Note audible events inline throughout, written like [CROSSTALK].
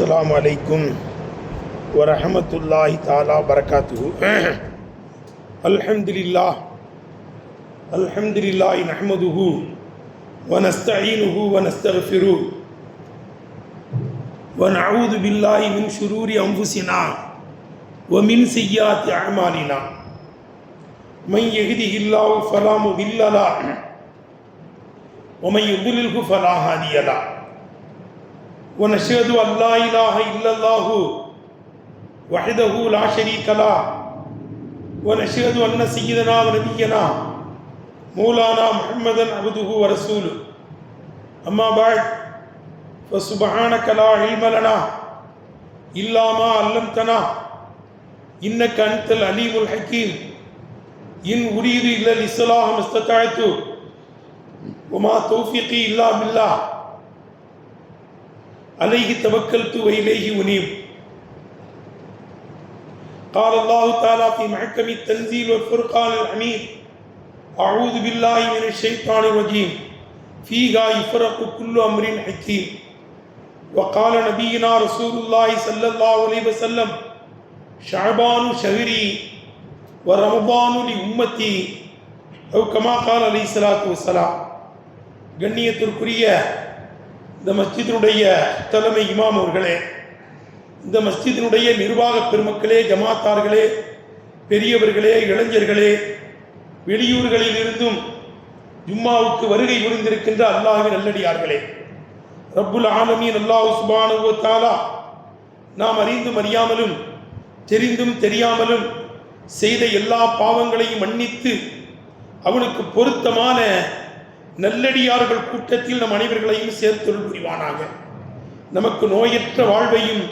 السلام عليكم ورحمة الله تعالى وبركاته. [CLEARS THROAT] الحمد لله. الحمد لله نحمده ونستعينه ونستغفره ونعوذ بالله من شرور أنفسنا ومن سيئات أعمالنا. من يهده الله فلا مضل له ومن يضلله فلا هادي له. ونشهد أن لا إله إلا الله وحده لا شريك له. ونشهد أن سيدنا ونبينا مولانا محمدا عبده ورسوله. أما بعد فسبحانك لا علم لنا إلا ما علمتنا. إنك أنت العليم الحكيم. إن أريد إلا الإصلاح ما استطعت وما توفيقي إلا بالله. عليه توكلت وإليه أنيب قال الله تعالى في محكم التنزيل والفرقان الحميد أعوذ بالله من الشيطان الرجيم فيها يفرق كل أمر حكيم وقال نبينا رسول الله صلى الله عليه وسلم شعبان شهري ورمضان لأمتي أو كما قال عليه الصلاة والسلام கண்ணியத்திற்குரிய இந்த மஸ்ஜிதினுடைய தலைமை இமாம் அவர்களே இந்த மஸ்ஜிதினுடைய நிர்வாக பெருமக்களே ஜமாத்தார்களே பெரியவர்களே இளைஞர்களே வெளியூர்களில் இருந்தும் ஜும்மாவுக்கு வருகை புரிந்திருக்கின்ற அல்லாஹின் நல்லடியார்களே ரப்புல் ஆலமீன் அல்லாஹ் சுபானு தாலா நாம் அறிந்தும் அறியாமலும் தெரிந்தும் தெரியாமலும் செய்த எல்லா பாவங்களையும் மன்னித்து அவனுக்கு பொருத்தமான நல்லடியார்கள் கூட்டத்தில் நம் அனைவர்களையும் சேர்த்தொருள் புரிவானாக. நமக்கு நோயற்ற வாழ்வையும்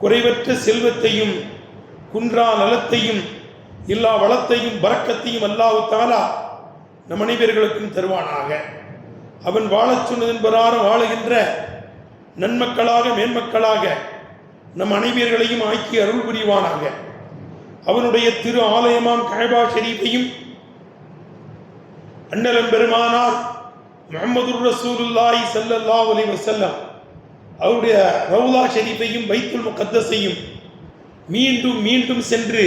குறைவற்ற செல்வத்தையும் குன்றா நலத்தையும் எல்லா வளத்தையும் பறக்கத்தையும் அல்லாவுத்தாலா நம் அனைவர்களுக்கும் தருவானாக. அவன் வாழச் சொன்னதன் பிரகாரம் வாழுகின்ற நன்மக்களாக மேன்மக்களாக நம் அனைவர்களையும் ஆக்கி அருள் புரிவானாக. அவனுடைய திரு ஆலயமாம் கஹபா ஷெரீஃபையும் அண்ணலம் பெருமானார் முகமது ரசூலுல்லாய் சல்லல்லா அலி வசல்லம் அவருடைய ரவுலா ஷெரீஃபையும் பைத்துல் முகத்தஸையும் மீண்டும் மீண்டும் சென்று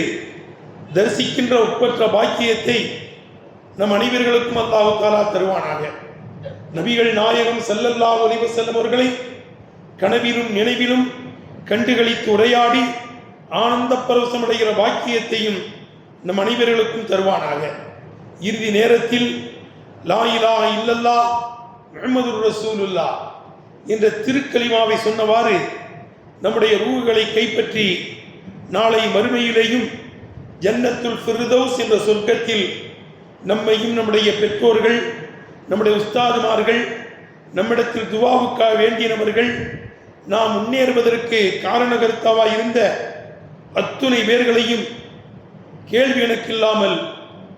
தரிசிக்கின்ற ஒப்பற்ற பாக்கியத்தை நம் அனைவர்களுக்கும் அல்லாஹு தாலா தருவானாக. நபிகள் நாயகம் செல்லல்லா ஒலிவ செல்லும் அவர்களை கனவிலும் நினைவிலும் கண்டுகளித்து உரையாடி ஆனந்த பரவசமடைகிற பாக்கியத்தையும் நம் அனைவர்களுக்கும் தருவானாக. இறுதி நேரத்தில் லா இலாஹ இல்லல்லா முகமது ரசூலுல்லா என்ற திருக்கலிமாவை சொன்னவாறு நம்முடைய ரூகுகளை கைப்பற்றி நாளை மறுமையிலேயும் ஜன்னத்துல் ஃபிர்தௌஸ் என்ற சொர்க்கத்தில் நம்மையும் நம்முடைய பெற்றோர்கள் நம்முடைய உஸ்தாதுமார்கள் நம்மிடத்தில் துவாவுக்காக வேண்டியனவர்கள் நாம் முன்னேறுவதற்கு காரணகர்த்தாவாக இருந்த அத்துணை பேர்களையும் கேள்வி எனக்கில்லாமல்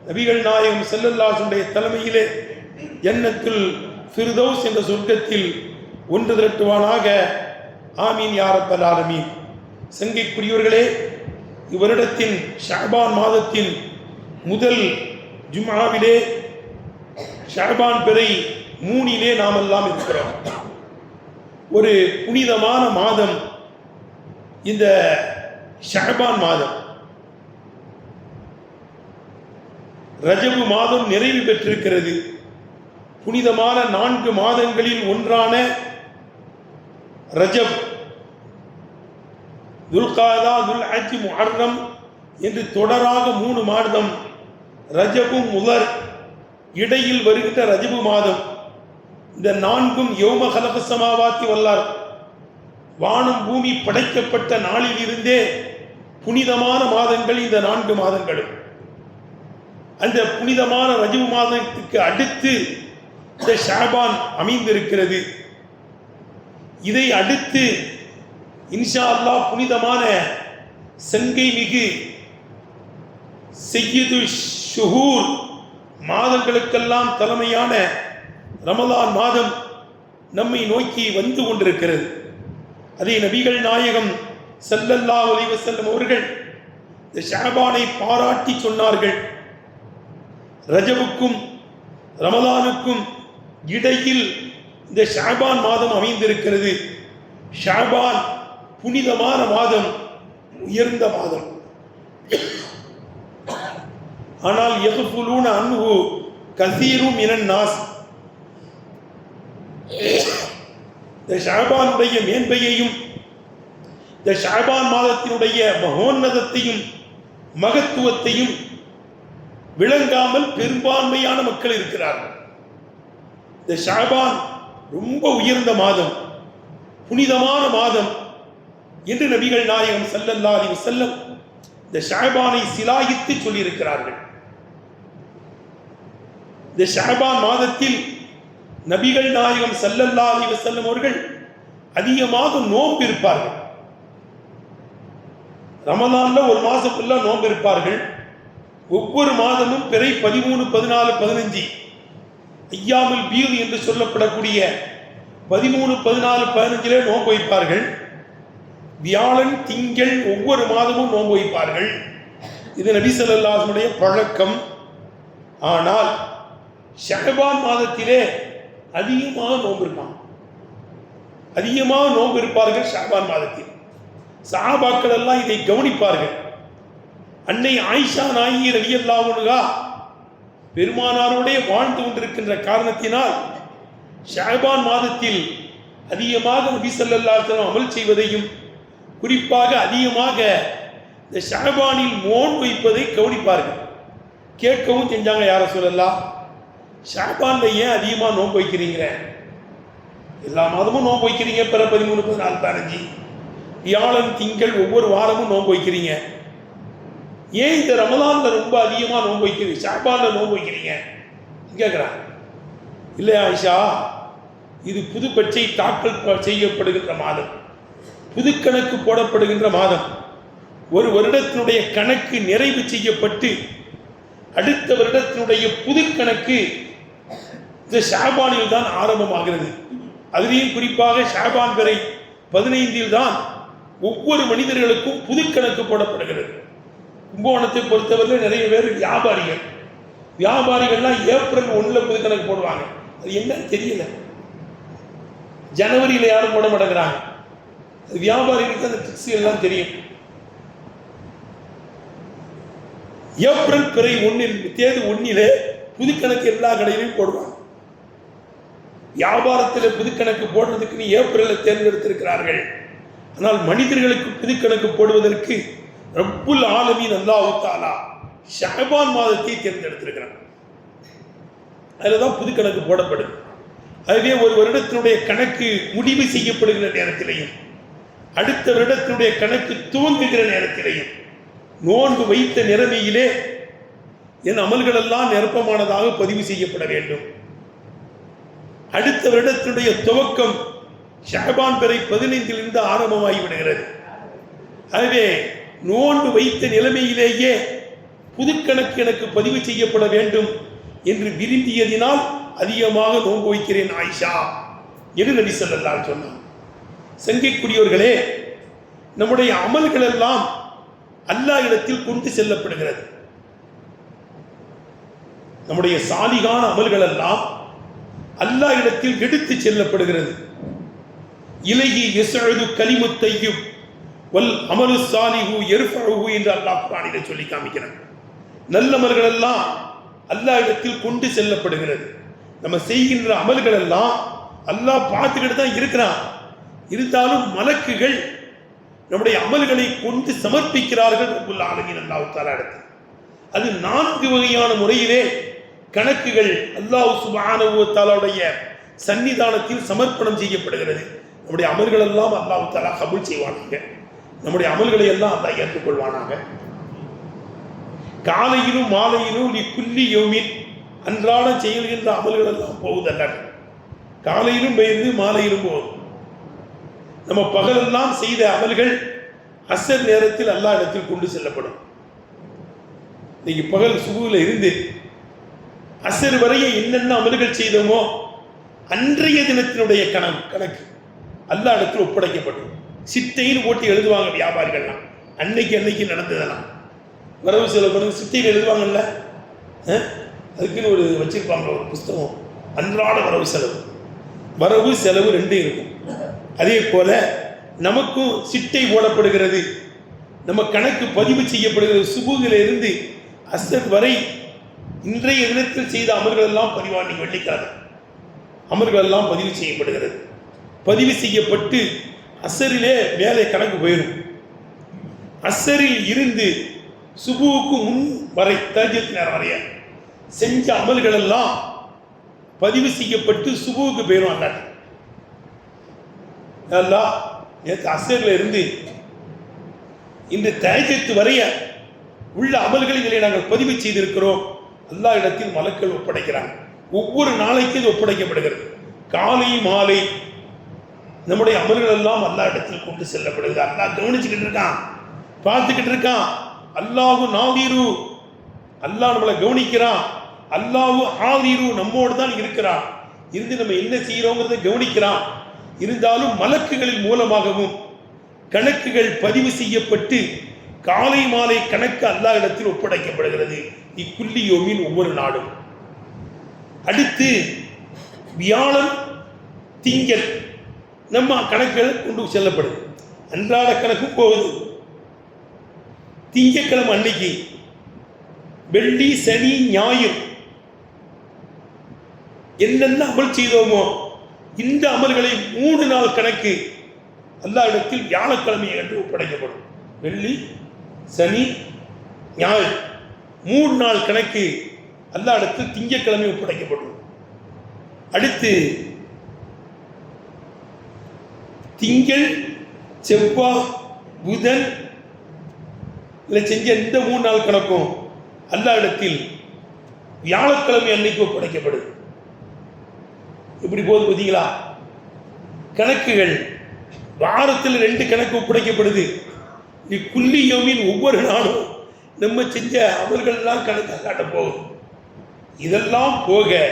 நபிகள் நாயகம் செல்லல்லாசுடைய தலைமையிலே எண்ணத்தில் ஃபிர்தௌஸ் என்ற சொர்க்கத்தில் ஒன்று திரட்டுவானாக. ஆமீன் யாரப்பல் ஆலமீன். சங்கைக்குரியவர்களே இவ்வருடத்தின் ஷாபான் மாதத்தின் முதல் ஜும்ஆவிலே ஷாபான் பிறை மூணிலே நாம் எல்லாம் இருக்கிறோம். ஒரு புனிதமான மாதம் இந்த ஷாபான் மாதம். ரஜபு மாதம் நிறைவு பெற்றிருக்கிறது. புனிதமான நான்கு மாதங்களில் ஒன்றான ரஜப் துல்காதா துல் அஜி முஹர்ரம் என்று தொடராக மூணு மாதம் ரஜபு முதல் இடையில் வருகின்ற ரஜபு மாதம். இந்த நான்கும் யோம கலகசமாவாத்தி வல்லார். வானம் பூமி படைக்கப்பட்ட நாளில் இருந்தே புனிதமான மாதங்கள் இந்த நான்கு மாதங்களும். அந்த புனிதமான ரஜிவு மாதத்துக்கு அடுத்து இந்த ஷாபான் அமைந்திருக்கிறது. இதை அடுத்து இன்ஷா அல்லாஹ் புனிதமான செங்கை மிகு செய்யுது ஷுஹூர் மாதங்களுக்கெல்லாம் தலைமையான ரமலான் மாதம் நம்மை நோக்கி வந்து கொண்டிருக்கிறது. அதை நபிகள் நாயகம் செல்லல்லா ஒலிவசல்லம் அவர்கள் இந்த ஷாபானை பாராட்டி சொன்னார்கள். ரஜபுக்கும் ரமலானுக்கும் இடையில் இந்த ஷாபான் மாதம் அமைந்திருக்கிறது. ஷாபான் புனிதமான மாதம் உயர்ந்த மாதம். ஆனால் எகுஃபுலூன அன்பு கசீரும் இனன் நாஸ். இந்த ஷாபானுடைய மேன்மையையும் இந்த ஷாபான் மாதத்தினுடைய மகோன்னதத்தையும் மகத்துவத்தையும் விளங்காமல் பெரும்பான்மையான மக்கள் இருக்கிறார்கள். இந்த ஷாபான் ரொம்ப உயர்ந்த மாதம் புனிதமான மாதம் என்று நபிகள் நாயகம் செல்லல்லாதி செல்லம் இந்த ஷாபானை சிலாயித்து சொல்லியிருக்கிறார்கள். இந்த ஷாபான் மாதத்தில் நபிகள் நாயகம் செல்லல்லாதி செல்லும் அவர்கள் அதிகமாக நோன்பு இருப்பார்கள். ரமதான்ல ஒரு மாசம் ஃபுல்லா நோன்பு இருப்பார்கள். ஒவ்வொரு மாதமும் பிறை பதிமூணு பதினாலு பதினஞ்சு. ஐயாமல் பீது என்று சொல்லப்படக்கூடிய பதிமூணு பதினாலு பதினஞ்சிலே நோன்பு வைப்பார்கள். வியாழன் திங்கள் ஒவ்வொரு மாதமும் நோன்பு வைப்பார்கள். இது நபிசல்லாசனுடைய பழக்கம். ஆனால் ஷஹபான் மாதத்திலே அதிகமாக நோன்பு இருப்பாங்க. அதிகமாக நோன்பு இருப்பார்கள் ஷஹபான் மாதத்தில். சஹாபாக்கள் எல்லாம் இதை கவனிப்பார்கள். அன்னை ஆயிஷா நாயகி ரலியல்லாவுனுகா பெருமானாரோடே வாழ்ந்து கொண்டிருக்கின்ற காரணத்தினால் ஷாபான் மாதத்தில் அதிகமாக நபி ஸல்லல்லாஹு அமல் செய்வதையும் குறிப்பாக அதிகமாக இந்த ஷாபானில் மோன் வைப்பதை கவனிப்பார்கள். கேட்கவும் செஞ்சாங்க யார சொல்லலாம் ஷாபான்ல ஏன் அதிகமாக நோன்பு வைக்கிறீங்க? எல்லா மாதமும் நோன்பு வைக்கிறீங்க பிற பதிமூணு பதினாலு பதினஞ்சு. வியாழன் திங்கள் ஒவ்வொரு வாரமும் நோன்பு வைக்கிறீங்க. ஏன் இந்த ரமதானில் ரொம்ப அதிகமாக நோன்பு வைக்கிறீங்க ஷாபான்ல நோன்பு வைக்கிறீங்க? கேட்குறாங்க இல்லை ஆயிஷா? இது புது பட்சை தாக்கல் செய்யப்படுகின்ற மாதம். புது கணக்கு போடப்படுகின்ற மாதம். ஒரு வருடத்தினுடைய கணக்கு நிறைவு செய்யப்பட்டு அடுத்த வருடத்தினுடைய புது கணக்கு இந்த ஷாபானில் தான் ஆரம்பமாகிறது. அதிலேயும் குறிப்பாக ஷாபான் வரை பதினைந்தில் தான் ஒவ்வொரு மனிதர்களுக்கும் புது கணக்கு போடப்படுகிறது. கும்பகோணத்தை பொறுத்தவரை நிறைய பேர் வியாபாரிகள். வியாபாரிகள்லாம் ஏப்ரல் ஒண்ணுல புது கணக்கு போடுவாங்க. அது என்னன்னு தெரியல. ஜனவரியில் யாரும் போட மாட்டேங்கிறாங்க. அது வியாபாரிகளுக்கு அந்த ட்ரிக்ஸ் எல்லாம் தெரியும். ஏப்ரல் பிறை ஒன்றில் தேதி ஒன்றிலே புதுக்கணக்கு எல்லா கடையிலையும் போடுவாங்க. வியாபாரத்தில் புதுக்கணக்கு போடுறதுக்கு ஏப்ரலில் தேர்ந்தெடுத்திருக்கிறார்கள். ஆனால் மனிதர்களுக்கு புதுக்கணக்கு போடுவதற்கு ரப்புல் ஆலமீன் அல்லாஹு தாலா ஷஹபான் மாதத்தை தேர்ந்தெடுத்திருக்கிறான். அதில் தான் புதுக்கணக்கு போடப்படுது அதுவே ஒரு வருடத்தினுடைய கணக்கு முடிவு செய்யப்படுகிற நேரத்திலையும் அடுத்த வருடத்தினுடைய கணக்கு துவங்குகிற நேரத்திலையும் நோன்பு வைத்த நிலைமையிலே என் அமல்களெல்லாம் நிரப்பமானதாக பதிவு செய்யப்பட வேண்டும். அடுத்த வருடத்தினுடைய துவக்கம் ஷஹபான் பிறை பதினைந்திலிருந்து ஆரம்பமாகி விடுகிறது. ஆகவே நோன்பு வைத்த நிலைமையிலேயே புதுக்கணக்கு எனக்கு பதிவு செய்யப்பட வேண்டும் என்று விரும்பியதினால் அதிகமாக நோன்பு வைக்கிறேன் ஆயிஷா என்று நபி சொல்லல்லால் சொன்னான். சங்கைக்குரியவர்களே நம்முடைய அமல்கள் எல்லாம் அல்லாஹ் இடத்தில் கொண்டு செல்லப்படுகிறது. நம்முடைய சாலிகான அமல்கள் எல்லாம் அல்லாஹ் இடத்தில் எடுத்து செல்லப்படுகிறது இலகி எசழுது கலிமுத்தையும் வல் அமலு சாலிஹு எருஃபழுஹு என்று அல்லாஹ் குரானிலே சொல்லி காமிக்கிறான். நல்லமல்கள் எல்லாம் அல்லாஹ் இடத்தில் கொண்டு செல்லப்படுகிறது. நம்ம செய்கின்ற அமல்கள் எல்லாம் அல்லாஹ் பார்த்துக்கிட்டு தான் இருக்கிறான். இருந்தாலும் மலக்குகள் நம்முடைய அமல்களை கொண்டு சமர்ப்பிக்கிறார்கள் ரபுல் ஆலமீன் அல்லாஹ் தாலா இடத்தில். அது நான்கு வகையான முறையிலே கணக்குகள் அல்லாஹ் சுப்ஹானஹு வ சன்னிதானத்தில் சமர்ப்பணம் செய்யப்படுகிறது. நம்முடைய அமல்கள் எல்லாம் அல்லாஹு தாலா கபுல் செய்வாங்க நம்முடைய அமல்களை எல்லாம் அல்லாஹ் ஏற்றுக்கொள்வானாங்க காலையிலும் மாலையிலும் நீ குல்லி யோமின் அன்றாட செய்கின்ற அமல்கள் எல்லாம் போகுதல்ல காலையிலும் பெயர்ந்து மாலையிலும் போகுது நம்ம பகலெல்லாம் செய்த அமல்கள் அசர் நேரத்தில் அல்லா இடத்தில் கொண்டு செல்லப்படும். இன்னைக்கு பகல் சுகுவில் இருந்து அசர் வரைய என்னென்ன அமல்கள் செய்தோமோ அன்றைய தினத்தினுடைய கணக்கு கணக்கு அல்லா இடத்தில் ஒப்படைக்கப்படும். சிட்டையில் போட்டு எழுதுவாங்க வியாபாரிகள்லாம். அன்னைக்கு அன்னைக்கு நடந்ததெல்லாம். வரவு செலவு பண்ணுங்க சிட்டையில் எழுதுவாங்கல்ல? அதுக்குன்னு ஒரு வச்சிருப்பாங்க ஒரு புஸ்தகம். அன்றாட வரவு செலவு. வரவு செலவு ரெண்டும் இருக்கும். அதே போல நமக்கும் சிட்டை போடப்படுகிறது. நம்ம கணக்கு பதிவு செய்யப்படுகிறது சுபுகிலிருந்து அசத் வரை இன்றைய தினத்தில் செய்த அமர்களெல்லாம் எல்லாம் பதிவாண்டி வெள்ளிக்கிழமை அமல்கள் எல்லாம் பதிவு செய்யப்படுகிறது. பதிவு செய்யப்பட்டு அசரிலே மேலே கணக்கு போயிடும் அசரில் இருந்து சுபுவுக்கு முன் வரை தர்ஜத் நேரம் வரைய செஞ்ச அமல்கள் எல்லாம் பதிவு செய்யப்பட்டு சுபுவுக்கு போயிடும் அல்லாட்ட அல்லாஹ் நேற்று அசரில் இருந்து இந்த தயஜத்து வரைய உள்ள அமல்களிலே நாங்கள் பதிவு செய்திருக்கிறோம். எல்லா இடத்தில் மலக்கள் ஒப்படைக்கிறாங்க. ஒவ்வொரு நாளைக்கு இது ஒப்படைக்கப்படுகிறது. காலை மாலை நம்முடைய அமல்கள் எல்லாம் அல்லா இடத்தில் கொண்டு செல்லப்படுகிறது. அல்லா கவனிச்சுக்கிட்டு இருக்கான். பார்த்துக்கிட்டு இருக்கான். அல்லாஹு நாவீரு அல்லாஹ் நம்மளை கவனிக்கிறான். அல்லாஹு ஆவீரு நம்மோடு தான் இருக்கிறான். இருந்து நம்ம என்ன செய்கிறோங்கிறத கவனிக்கிறான். இருந்தாலும் மலக்குகளின் மூலமாகவும் கணக்குகள் பதிவு செய்யப்பட்டு காலை மாலை கணக்கு அல்லாஹ் இடத்தில் ஒப்படைக்கப்படுகிறது. இக்குள்ளி யோமின் ஒவ்வொரு நாடும் அடுத்து வியாழன் திங்கள். நம்ம கணக்குகள் கொண்டு செல்லப்படுது அன்றாட கணக்கு போகுது. திங்கக்கிழமை அன்னைக்கு வெள்ளி சனி ஞாயிறு என்னென்ன அமல் செய்தோமோ இந்த அமல்களை மூணு நாள் கணக்கு எல்லா இடத்தில் வியாழக்கிழமை என்று ஒப்படைக்கப்படும். வெள்ளி சனி ஞாயிறு மூணு நாள் கணக்கு எல்லா இடத்தில் திங்கக்கிழமை ஒப்படைக்கப்படும். அடுத்து திங்கள் செவ்வாய் புதன் இல்லை செஞ்ச இந்த மூணு நாள் கணக்கும் அல்லாஹ் இடத்தில் வியாழக்கிழமை அன்னைக்கு ஒப்படைக்கப்படுது இப்படி போகுது பார்த்தீங்களா? கணக்குகள் வாரத்தில் ரெண்டு கணக்கு ஒப்படைக்கப்படுது. இக்குள்ளி ஒவ்வொரு நாளும் நம்ம செஞ்ச அமல்கள்லாம் கணக்கு காட்ட போகுது. இதெல்லாம் போக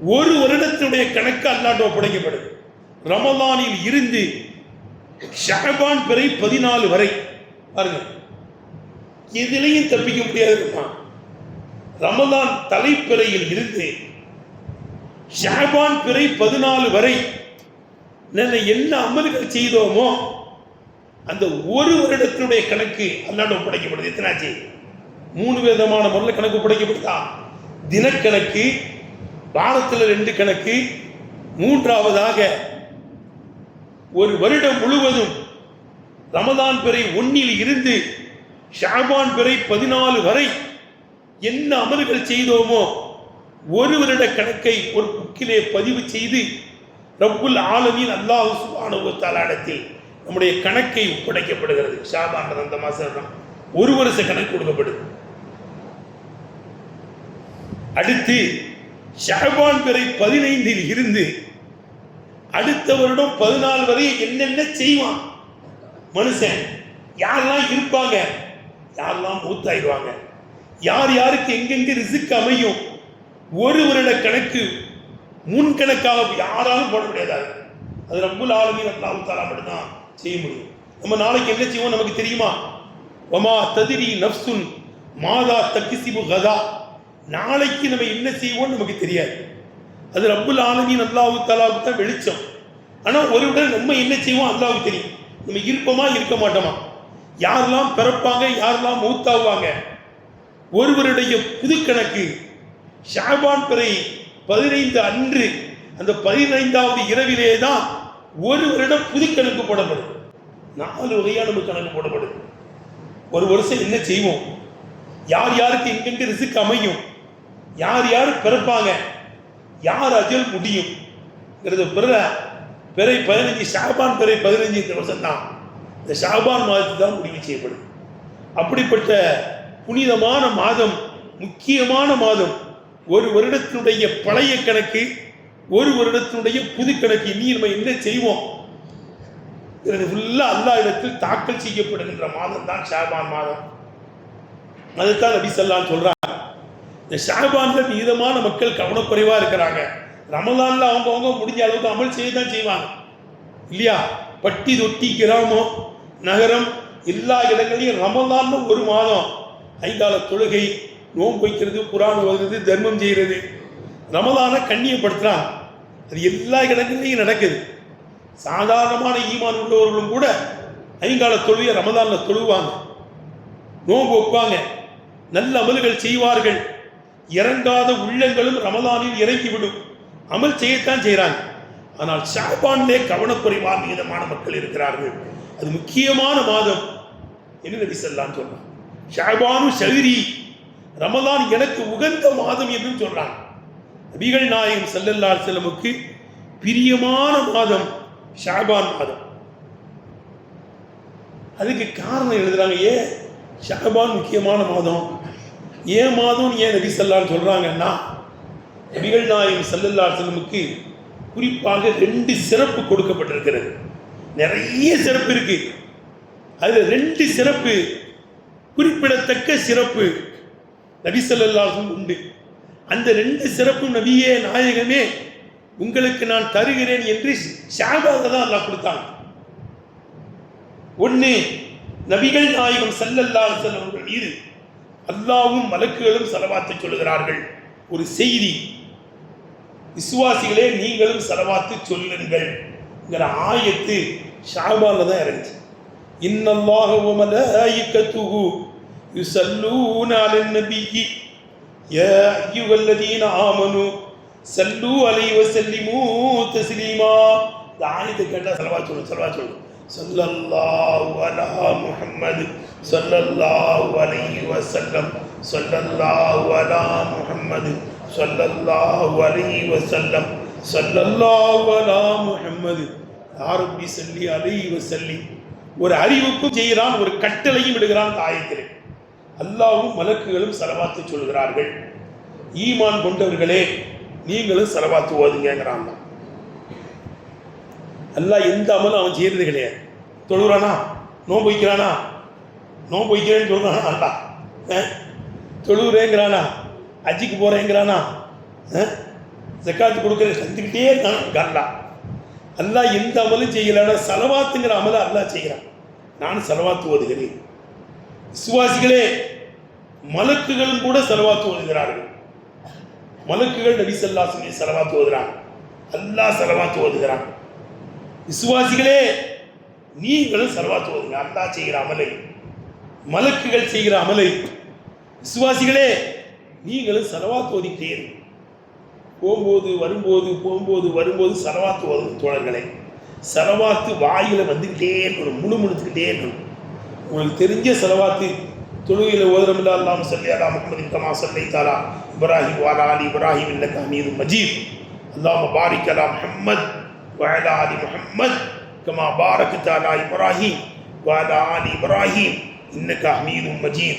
ஒரு வருடத்தினுடைய கணக்கு அல்லாட்ட ஒப்படைக்கப்படுது. ரமலானில் இருந்து ஷஹபான் பிறை பதினாலு வரை. பாருங்க. எதிலையும் தப்பிக்க முடியாதுமா ரமலான் தலைப்பிறையில் இருந்து ஷஹபான் பிறை பதினாலு வரை என்ன அமல்கள் செய்தோமோ அந்த ஒரு வருடத்தினுடைய கணக்கு அல்லாட ஒப்படைக்கப்படுது. எத்தனாச்சு? மூணு விதமான முறையில் கணக்கு ஒப்படைக்கப்படுதா? தினக்கணக்கு வாரத்தில் ரெண்டு கணக்கு மூன்றாவதாக ஒரு வருடம் முழுவதும் ரமதான் பிறை ஒன்னில் இருந்து ஷாபான் பிறை பதினாலு வரை என்ன அமல்கள் செய்தோமோ ஒரு வருட கணக்கை ஒரு புக்கிலே பதிவு செய்து ரப்புல் ஆலமின் அல்லாஹு சுபானுவ நம்முடைய கணக்கை ஒப்படைக்கப்படுகிறது. ஷாபான் அந்த மாதம் ஒரு வருஷ கணக்கு கொடுக்கப்படுது. அடுத்து ஷாபான் பிறை பதினைந்தில் இருந்து அடுத்த வருடம் பதினாலு வரை என்னென்ன செய்வான்? மனுஷன். யாரெல்லாம் இருப்பாங்க? யாரெல்லாம் மூத்தாயிடுவாங்க? யார் யாருக்கு எங்கெங்கே ரிசுக்கு அமையும்? ஒரு வருட கணக்கு முன் கணக்காக யாராலும் போட முடியாது அது. ரப்புல் ஆளுமே அல்லாஹ் தாலா மட்டும்தான் செய்ய முடியும். நம்ம நாளைக்கு என்ன செய்வோம் நமக்கு தெரியுமா? ஒமா ததிரி நப்சுன் மாதா தக்கிசிபு கதா. நாளைக்கு நம்ம என்ன செய்வோம்னு நமக்கு தெரியாது. அது ரப்புல் ஆலமீன் அல்லாஹு தாலாவுக்கு தான் வெளிச்சம். ஆனால் ஒரு விட நம்ம என்ன செய்வோம்? அல்லாவுக்கு தெரியும். நம்ம இருப்போமா இருக்க மாட்டோமா? யாரெல்லாம் பிறப்பாங்க யாரெல்லாம் மூத்தாவாங்க? ஒருவருடைய புதுக்கணக்கு ஷாபான் பிறை பதினைந்து அன்று அந்த பதினைந்தாவது இரவிலே தான் ஒரு வருடம் புதுக்கணக்கு போடப்படுது நாலு வகையாக நமக்கு கணக்கு போடப்படுது ஒரு வருஷம் என்ன செய்வோம்? யார் யாருக்கு எங்கெங்க ரிசுக்கு அமையும்? யார் யார் பிறப்பாங்க? யார் அஜல் முடியும்? பிற பிறை பதினஞ்சு ஷாபான் பிறை பதினஞ்சு இந்த வருஷம் தான் இந்த ஷாபான் மாதத்தில் தான் முடிவு செய்யப்படும். அப்படிப்பட்ட புனிதமான மாதம் முக்கியமான மாதம் ஒரு வருடத்தினுடைய பழைய கணக்கு ஒரு வருடத்தினுடைய புது கணக்கு இனி நம்ம என்ன செய்வோம்? ஃபுல்லாக அல்லா இடத்தில் தாக்கல் செய்யப்படுகின்ற மாதம் தான் ஷாபான் மாதம். அதுதான் நபி சொல்லான்னு சொல்றாங்க. இந்த ஷாபான்ல மீதமான மக்கள் கவனக்குறைவா இருக்கிறாங்க. ரமலான்ல அவங்கவுங்க முடிஞ்ச அளவுக்கு அமல் செய்ய தான் செய்வாங்க. இல்லையா? பட்டி தொட்டி கிராமம் நகரம் எல்லா இடங்களையும் ரமலான்னு ஒரு மாதம் ஐந்தால தொழுகை நோன்பு வைக்கிறது குரான் ஓதுறது தர்மம் செய்கிறது ரமலானை கண்ணியப்படுத்துகிறான் அது எல்லா இடங்கள்லையும் நடக்குது. சாதாரணமான ஈமான் உள்ளவர்களும் கூட ஐங்கால தொழுகையை ரமதானில் தொழுவாங்க. நோன்பு வைப்பாங்க. நல்ல அமல்கள் செய்வார்கள். இறங்காத உள்ளங்களும் ரமலானில் இறங்கிவிடும். அமல் செய்யத்தான் செய்கிறாங்க ஆனால் ஷாபானிலே கவனக்குறைவான விதமான மக்கள் இருக்கிறார்கள். அது முக்கியமான மாதம் என்ன நபி ஸல்லல்லாஹு சொல்றான் ஷாபானு ஷஹரி ரமலான் எனக்கு உகந்த மாதம் என்று சொல்றான் நபிகள் நாயகம் ஸல்லல்லாஹு செல்லமுக்கு பிரியமான மாதம் ஷாபான் மாதம். அதுக்கு காரணம் எழுதுறாங்க ஏன்? ஷாபான் முக்கியமான மாதம். ஏன் மாதம் ஏன் நபி ஸல்லல்லாஹு சொல்கிறாங்கன்னா நபிகள் நாயகம் ஸல்லல்லாஹு செல்லமுக்கு குறிப்பாக ரெண்டு சிறப்பு கொடுக்கப்பட்டிருக்கிறது. நிறைய சிறப்பு இருக்கு. அதில் ரெண்டு சிறப்பு குறிப்பிடத்தக்க சிறப்பு நபி ஸல்லல்லாஹு உண்டு. அந்த ரெண்டு சிறப்பும் நபியே நாயகமே உங்களுக்கு நான் தருகிறேன் என்று ஷாபாக தான் அல்லாஹ் கொடுத்தாங்க. ஒன்று நபிகள் நாயகம் ஸல்லல்லாஹு அலைஹி வஸல்லம் மீது அல்லாவும் மலக்குகளும் செலவாத்தை சொல்லுகிறார்கள். ஒரு செய்தி. விசுவாசிகளே நீங்களும் செலவாத்து சொல்லுங்கள். ஆயத்து ஷாபால தான் இறங்குச்சு. இன்னல்லாக வ மலாயிகத்துஹு யுஸல்லூன அலன் நபியி. யா அய்யுஹல்லதீன ஆமனு சல்லு அலைவ செல்லிமூ தஸ்லீமா. இந்த ஆயத்தை கேட்டால் செலவா சொல்லு செலவா சொல்லு ஸல்லல்லாஹு அலா முஹம்மது ஸல்லல்லாஹு அலைஹி வஸல்லம் ஸல்லல்லாஹு அலா முஹம்மது ஸல்லல்லாஹு அலைஹி வஸல்லம் ஸல்லல்லாஹு அலா முஹம்மது. யா சொல்லி ஸல்லி அலைஹி வஸல்லிம். ஒரு அறிவிப்பும் செய்கிறான் ஒரு கட்டளையும் விடுகிறான் இந்த ஆயத்திலே அல்லாவும் மலக்குகளும் செலவாத்து சொல்கிறார்கள். ஈமான் கொண்டவர்களே நீங்களும் செலவாத்து ஓதுங்கிறான் எல்லாம் எந்த அமலும் அவன் செய்யறது கிடையாது. தொழுகிறானா? நோன்பு வைக்கிறானா? நோன்பு வைக்கிறேன்னு சொல்கிறானா அல்லா தொழுகிறேங்கிறானா? அஜிக்கு போகிறேங்கிறானா ஜக்காத்து கொடுக்குறேன் செஞ்சுக்கிட்டே இருக்கான்? அல்லா எந்த அமலும் செய்யலைன்னா செலவாத்துங்கிற அமலை அல்லா செய்கிறான். நான் செலவாத்து ஓதுகிறேன். விசுவாசிகளே மலக்குகளும் கூட செலவாத்து ஓதுகிறார்கள். மலக்குகள் நபி ஸல்லல்லாஹு செலவாத்து ஓதுகிறான் அல்லாஹ் செலவாத்து ஓதுகிறான். விசுவாசிகளே நீங்களும் செலவாத்து ஓதுங்க அல்லாஹ் செய்கிற அமலை. மலக்குகள் செய்கிற அமலை. விசுவாசிகளே நீங்களும் செலவாத்து ஓதிக்கிட்டே போகும்போது வரும்போது போகும்போது வரும்போது செலவாத்து வரும் தோழர்களே. செலவாத்து வாயில் வந்துக்கிட்டே இருக்கணும் முணுமுணுத்துக்கிட்டே இருக்கணும். உங்களுக்கு தெரிஞ்ச செலவாத்து தொழுகையில் ஓதுறமில்லா அல்லாம் சொல்லி அலா முகமது கமா சொல்லி தாலா இப்ராஹிம் வாலா அலி இப்ராஹிம் இல்லக்கா மீது மஜீத். அல்லாம பாரிக் அலா முஹம்மத். وعلى آل محمد كما باركت على إبراهيم وعلى آل إبراهيم إنك حميد مجيد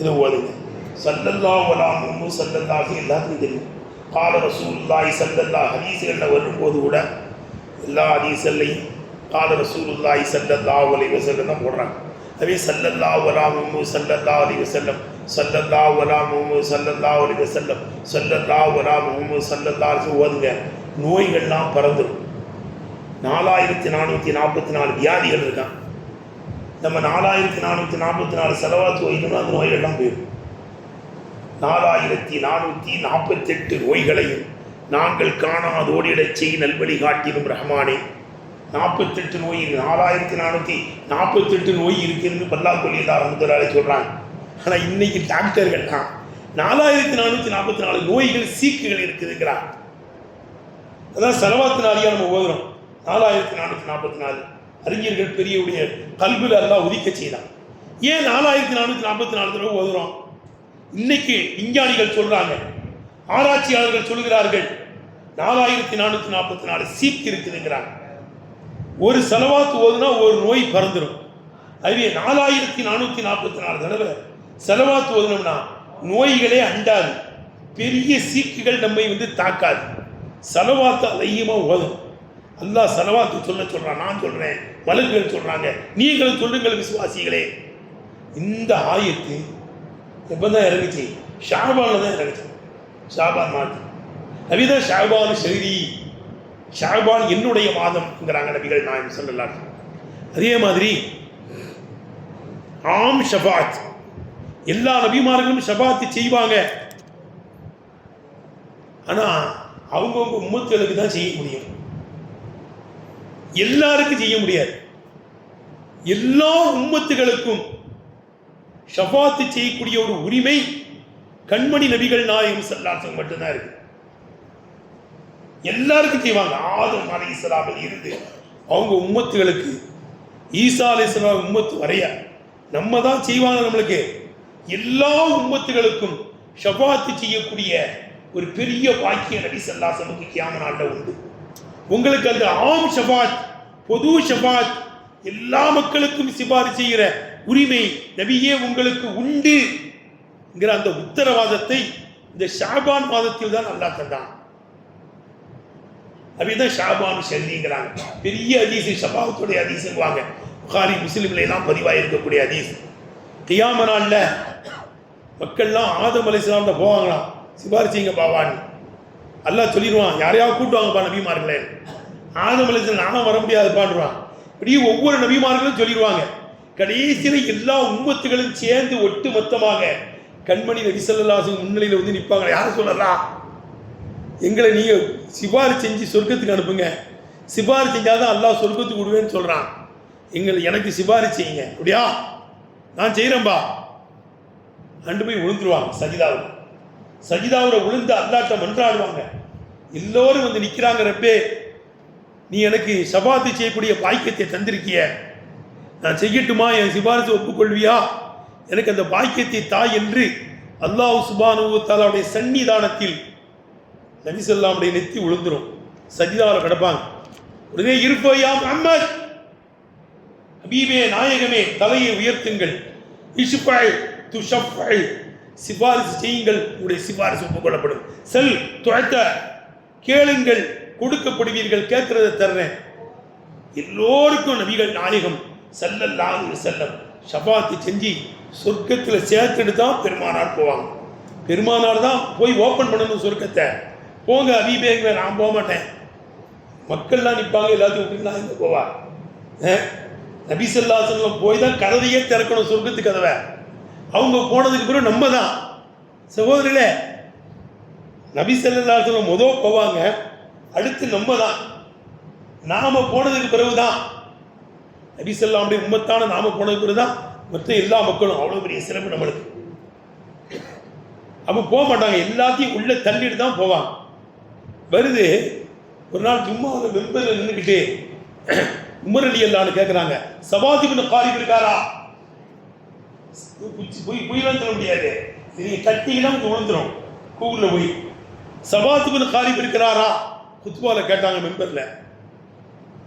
இது ஓதுங்க சல்லல்லாஹு அலா முஹம்மது சல்லல்லாஹு எல்லாத்துக்கும் தெரியும் கால ரசூலுல்லாஹி ஸல்லல்லாஹு ஹதீஸ்களில் வரும்போது கூட எல்லா ஹதீஸ்கள்லையும் கால ரசூலுல்லாஹி ஸல்லல்லாஹு அலைஹி வஸல்லம் தான் போடுறாங்க அதே சல்லல்லாஹு அலா முஹம்மது சல்லல்லாஹு அலைஹி வஸல்லம் சல்லல்லாஹு அலா முஹம்மது சல்லல்லாஹு அலைஹி வஸல்லம் சல்லல்லாஹு அலா முஹம்மது சல்லல்லாஹு அலைஹி வஸல்லம் ஓதுங்க நோய்கள்லாம் பறந்துடும் நாலாயிரத்தி நானூற்றி நாற்பத்தி நாலு வியாதிகள் இருக்கான் நம்ம நாலாயிரத்தி நானூற்றி நாற்பத்தி நாலு செலவாத்து ஓய்க்கணும் அந்த நோய்கள்லாம் போயிடும். நாலாயிரத்தி நானூற்றி நாற்பத்தெட்டு நோய்களையும் நாங்கள் காணாதோடிடச் செய் நல்வழி காட்டிலும் ரஹ்மானே. நாற்பத்தெட்டு நோய் நாலாயிரத்தி நானூற்றி நாற்பத்தெட்டு நோய் இருக்குன்னு பல்லா முதலாளி சொல்கிறாங்க ஆனால் இன்னைக்கு டாக்டர்கள் தான் நாலாயிரத்தி நானூற்றி நாற்பத்தி நாலு நோய்கள் சீக்குகள் இருக்குதுங்கிறாங்க. அதான் செலவாத்தினாலேயே நம்ம ஓதுறோம். நாலாயிரத்தி நானூற்றி நாற்பத்தி நாலு. அறிஞர்கள் பெரியவுடைய கல்வியில் எல்லாம் ஒதுக்க செய்தான் ஏன் நாலாயிரத்தி நானூற்றி நாற்பத்தி நாலு தடவை ஓதுறோம் இன்னைக்கு விஞ்ஞானிகள் சொல்கிறாங்க ஆராய்ச்சியாளர்கள் சொல்கிறார்கள் நாலாயிரத்தி நானூற்றி நாற்பத்தி நாலு சீக்கு இருக்குதுங்கிறாங்க. ஒரு செலவாத்து ஓதுனா ஒரு நோய் பறந்துடும் அதுவே நாலாயிரத்தி நானூற்றி நாற்பத்தி நாலு தடவை செலவாத்து ஓதுனோம்னா நோய்களே அண்டாது. பெரிய சீக்குகள் நம்மை வந்து தாக்காது. செலவாத்து அதிகமாக ஓதும் அல்லாஹ் செலவாத்து சொல்ல சொல்கிறான் நான் சொல்கிறேன் மலக்குகள் சொல்கிறாங்க நீங்களும் சொல்லுங்கள் விசுவாசிகளே. இந்த ஆயத்து எப்போ தான் இறங்குச்சு? ஷாபானில் தான் இறங்குச்சு. ஷாபான் மாதம். நபிதான் ஷாபான் ஷஹரி ஷாபான் என்னுடைய மாதம்ங்கிறாங்க நபிகள் நான் சொல்லலாம் அதே மாதிரி ஆம் ஷபாத் எல்லா நபிமார்களும் ஷபாத்து செய்வாங்க. ஆனால் அவங்கவுங்க உம்மத்துகளுக்கு தான் செய்ய முடியும். எல்லாருக்கும் செய்ய முடியாது. எல்லா உம்மத்துகளுக்கும் ஷபாத்து செய்யக்கூடிய ஒரு உரிமை கண்மணி நபிகள் நாயகம் சல்லாசம் மட்டும்தான் இருக்கு. எல்லாருக்கும் செய்வாங்க. ஆதம் அலை இஸ்லாமில் இருந்து அவங்க உம்மத்துகளுக்கு ஈசா அலை இஸ்லாம் உம்மத்து வரைய நம்ம தான் செய்வாங்க நம்மளுக்கு. எல்லா உம்மத்துகளுக்கும் ஷபாத்து செய்யக்கூடிய ஒரு பெரிய பாக்கிய நபி சல்லாசமுக்கு கியாம நாளில் உண்டு. உங்களுக்கு அந்த ஆம் ஷபாத் பொது ஷபாத் எல்லா மக்களுக்கும் சிபாரிசு செய்கிற உரிமை நபியே உங்களுக்கு உண்டு என்கிற அந்த உத்தரவாதத்தை இந்த ஷாபான் மாதத்தில் தான் அல்லா தந்தான். அப்படிதான் ஷாபான் ஷல்லிங்கிறாங்க. பெரிய அதீசு ஷபாவத்துடைய அதீசுவாங்க புகாரி முஸ்லீம்ல எல்லாம் பதிவாயிருக்கக்கூடிய அதீஸ் கியாம நாளில் மக்கள்லாம் ஆதம் அலைஸ்லாம் போவாங்களாம். சிபாரிசிங்க பாவான்னு அல்லாஹ் சொல்லிடுவான் யாரையாவது கூட்டுவாங்கப்பா நபிமார்களே. ஆதம் அலைஸ்லாம் நானும் வர முடியாதுப்பான்றான். இப்படியே ஒவ்வொரு நபிமார்களும் சொல்லிடுவாங்க. கடைசியில் எல்லா உம்மத்துகளும் சேர்ந்து ஒட்டு மொத்தமாக கண்மணி நபி முன்னிலையில் வந்து நிற்பாங்க யார் சொல்லலாம் எங்களை நீங்கள் சிபாரி செஞ்சு சொர்க்கத்துக்கு அனுப்புங்க. சிபாரி செஞ்சால் தான் அல்லா சொர்க்கத்துக்கு விடுவேன்னு சொல்கிறான் எங்களை எனக்கு சிபாரி செய்யுங்க. அப்படியா? நான் செய்கிறேன்பா அண்டு போய் விழுந்துருவாங்க. சஜிதாவுக்கு. சஜிதாவில் விழுந்து அல்லாட்ட மன்றாடுவாங்க. எல்லோரும் வந்து நிற்கிறாங்க ரப்பே நீ எனக்கு சபாத்து செய்யக்கூடிய பாக்கியத்தை தந்திருக்கிய. நான் செய்யட்டுமா? என் சிபாரிசு ஒப்புக்கொள்வியா? எனக்கு அந்த பாக்கியத்தை தாய் என்று அல்லாஹ் சுபானு தாலாவுடைய சன்னிதானத்தில் நபிசல்லாமுடைய நெத்தி விழுந்துடும் சஜிதாவில் கிடப்பாங்க. உடனே இருப்பையா முஹம்மத்? ஹபீபே நாயகமே தலையை உயர்த்துங்கள். இஷுப்பாய் துஷப்பாய் சிபாரிசு செய்யுங்கள். உங்களுடைய சிபாரிசு ஒப்புக்கொள்ளப்படும். செல் துழைத்த கேளுங்கள். கொடுக்கப்படுவீர்கள். கேட்கறத தர்றேன் எல்லோருக்கும் நபிகள் நாயகம் செல்லல்லாஹு செல்லம் ஷபாத்து செஞ்சு சொர்க்கத்தில் சேர்த்துட்டு தான் பெருமானார் போவாங்க. பெருமானார் தான் போய் ஓப்பன் பண்ணணும் சொர்க்கத்தை. போங்க அபிபேங்க நான் போக மாட்டேன். மக்கள்லாம் நிற்பாங்க எல்லாத்தையும் விட்டுட்டு நான் இங்கே போவா? நபி சொல்லா சொல்லம் போய் தான் கதவையே திறக்கணும் சொர்க்கத்து கதவை. அவங்க போனதுக்கு பிறகு நம்ம தான் சகோதரிகளே நபி ஸல்லல்லாஹு மொதல் முதல் போவாங்க அடுத்து நம்ம தான் நாம் போனதுக்கு பிறகுதான். நபி செல்லாமுடைய உம்மத்தான நாம போனதுக்கு பிறகு தான் மற்ற எல்லா மக்களும் அவ்வளோ பெரிய சிறப்பு நம்மளுக்கு. அப்போ போக மாட்டாங்க எல்லாத்தையும் உள்ளே தள்ளிட்டு தான் போவாங்க. வருது ஒரு நாள் சும்மா ஒரு மெம்பரில் நின்றுக்கிட்டு உமர் அலி அல்லான்னு கேட்குறாங்க சபாதிபின் காரிப் இருக்காரா? பொய்லாம் சொல்ல முடியாது. நீங்கள் தட்டிங்கன்னா வந்து விழுந்துரும் கூகுளில் போய். சபாதிபின் காரிப் இருக்கிறாரா? குத்துபாவில் கேட்டாங்க மெம்பரில்.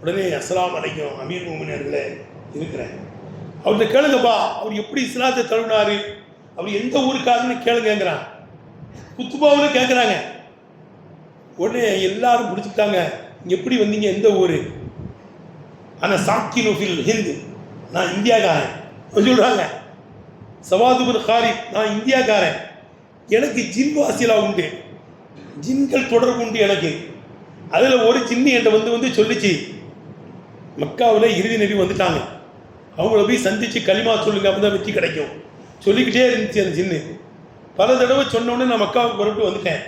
உடனே அஸ்லாம் அலைக்கும் அமீர் மூமினர்களே இருக்கிறேன். அவர்கிட்ட கேளுங்கப்பா அவர் எப்படி இஸ்லாத்தை தழுவினாரு? அவர் எந்த ஊருக்காருன்னு கேளுங்கிறான் குத்துபாவில் கேட்குறாங்க உடனே எல்லாரும் பிடிச்சிட்டாங்க எப்படி வந்தீங்க? எந்த ஊர்? ஆனால் சாக்கி நோஃபில் ஹிந்து. நான் இந்தியாக்காரன். சொல்கிறாங்க சவாதுபுர் ஹாரித் நான் இந்தியாக்காரன். எனக்கு ஜின் வாசிலா உண்டு. ஜின்கள் தொடர்பு உண்டு எனக்கு. அதில் ஒரு ஜின்னு என்கிட்ட வந்து வந்து சொல்லிச்சு. மக்காவில் இறுதி நபி வந்துட்டாங்க. அவங்கள போய் சந்திச்சு களிமா சொல்லுங்க அப்போ தான் வெற்றி கிடைக்கும். சொல்லிக்கிட்டே இருந்துச்சு அந்த ஜின்னு. பல தடவை சொன்னோடனே நான் மக்காவுக்கு புறப்பட்டு வந்துட்டேன்.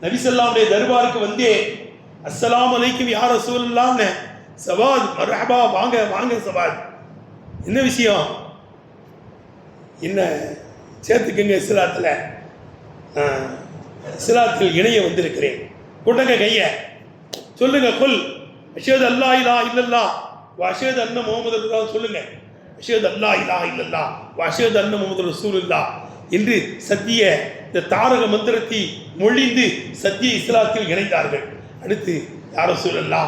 நபிசல்லாவுடைய தர்பாருக்கு வந்தே அஸ்லாம் அலைக்கும் யார் ரசூலுல்லாம்னு சவாத் மரபா வாங்க வாங்க சவாத். என்ன விஷயம்? என்ன சேர்த்துக்குங்க இஸ்லாத்தில் இஸ்லாத்தில் இணைய வந்திருக்கிறேன். கொடுங்க கையை. சொல்லுங்க கொல். அஷேத் அல்லா இலா இல்லல்லா வஷேத் அன்ன முகமது அல்லா சொல்லுங்க. அஷேத் அல்லா இலா இல்லல்லா வஷேத் அண்ண முகமது ரசூலுல்லா என்று சத்திய இந்த தாரக மந்திரத்தை மொழிந்து சத்திய இஸ்லாத்தில் இணைந்தார்கள். அடுத்து யார சூழல்லா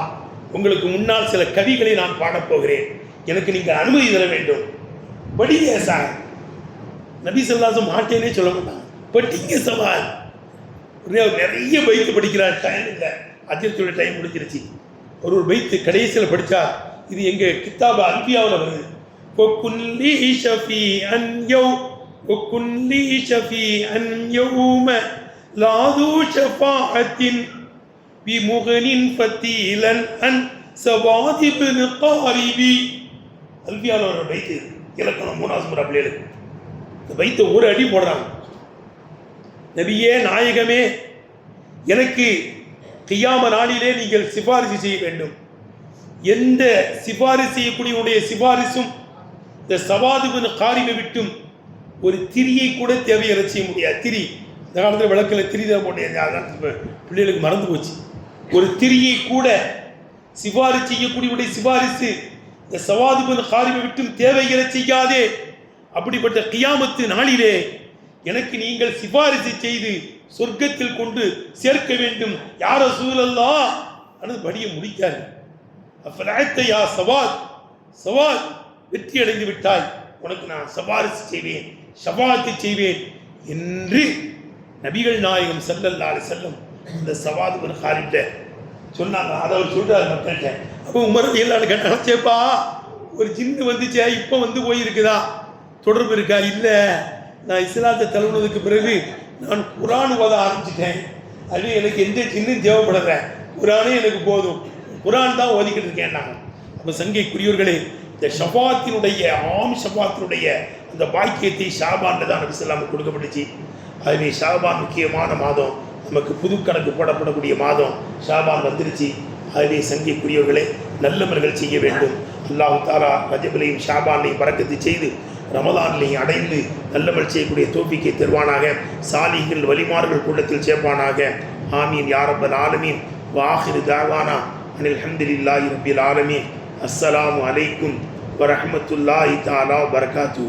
உங்களுக்கு முன்னால் சில கவிகளை நான் பாடப்போகிறேன் எனக்கு நீங்கள் அனுமதி தர வேண்டும். படிங்க சார். நபி சொல்லாசம் மாட்டேனே சொல்ல மாட்டாங்க. பட்டிங்க சவால். நிறைய பைத்து படிக்கிறார் டைம் இல்லை. அஜித்தோட டைம் முடிஞ்சிருச்சு. ஒரு ஒரு பைத்து கடைசியில் படித்தா இது எங்கள் கித்தாப அல்பியாவில் வருது. கொக்குல்லி ஷஃபி அன் யோ கொக்குல்லி ஷஃபி அன் யௌம லாது ஷஃபாஅத்தின் பிமுகனின் பத்தீலன் அன் சவாதிபின் காரிபி அல்பியாவில் ஒரு பைத்து இலக்கணம் மூணாவது முறை பிள்ளைகளுக்கு. இந்த ஒரு அடி போடுறாங்க நபியே நாயகமே எனக்கு கியாம நாளிலே நீங்கள் சிபாரிசு செய்ய வேண்டும். எந்த சிபாரிசு செய்யக்கூடியவனுடைய சிபாரிசும் இந்த சவாதுபின் காரிமை விட்டும் ஒரு திரியை கூட தேவையற செய்ய முடியாது. திரி. இந்த காலத்தில் விளக்கில் திரி தான் போட்டேன் பிள்ளைகளுக்கு மறந்து போச்சு. ஒரு திரியை கூட சிபாரிசு செய்யக்கூடியவனுடைய சிபாரிசு இந்த சவாதுபின் காரிமை விட்டும் தேவைகளை செய்யாதே. அப்படிப்பட்ட கியாமத்து நாளிலே எனக்கு நீங்கள் சிபாரிசு செய்து சொர்க்கத்தில் கொண்டு சேர்க்க வேண்டும். யார சூழல்லா அனது படியை முடிக்காது யா சவாத் சவாத் வெற்றி அடைந்து விட்டாய். உனக்கு நான் சபாரிசு செய்வேன் சபாத்து செய்வேன் என்று நபிகள் நாயகம் செல்லல்லாறு செல்லும் இந்த சவாது ஒரு காரிட்ட சொன்னாங்க. அதை அவர் சொல்றாரு மக்கள்கிட்ட. அப்போ உமர் எல்லாரும் கேட்டாங்க சேப்பா ஒரு ஜிந்து வந்துச்சே இப்போ வந்து போயிருக்குதா? தொடர்பு இருக்கா? இல்லை. நான் இஸ்லாத்தை தழுவுனதுக்கு பிறகு நான் குரான் ஓத ஆரம்பிச்சிட்டேன். அது எனக்கு எந்த ஜின்னும் தேவைப்படலை. குரானே எனக்கு போதும். குரான் தான் ஓதிக்கிட்டு இருக்கேன் நான். அப்போ சங்கைக்குரியவர்களே இந்த ஷபாத்தினுடைய ஆம் ஷபாத்தினுடைய அந்த பாக்கியத்தை ஷாபான்ல தான் நபி சொல்லாமல் கொடுக்கப்பட்டுச்சு. அதுவே ஷாபான் முக்கியமான மாதம். நமக்கு புது கணக்கு போடப்படக்கூடிய மாதம். ஷாபான் வந்துருச்சு. அதிலே சங்கைக்குரியவர்களே நல்லவர்கள் செய்ய வேண்டும். அல்லாஹு தாரா ரஜபிலையும் ஷாபானையும் பறக்கத்தை செய்து ரமலான்லையும் அடைந்து நல்லமல் செய்யக்கூடிய தோப்பிக்கை தருவானாக. சாலிகள் வலிமார்கள் கூட்டத்தில் சேர்ப்பானாக. ஆமீன் யாரப்பல் ஆலமீன். வாஹிரு தாவானா அனில் ஹம்துலில்லாஹி ரபில் ஆலமீன். அஸ்ஸலாமு அலைக்கும் வரஹமத்துல்லாஹி தாலா வரகாத்து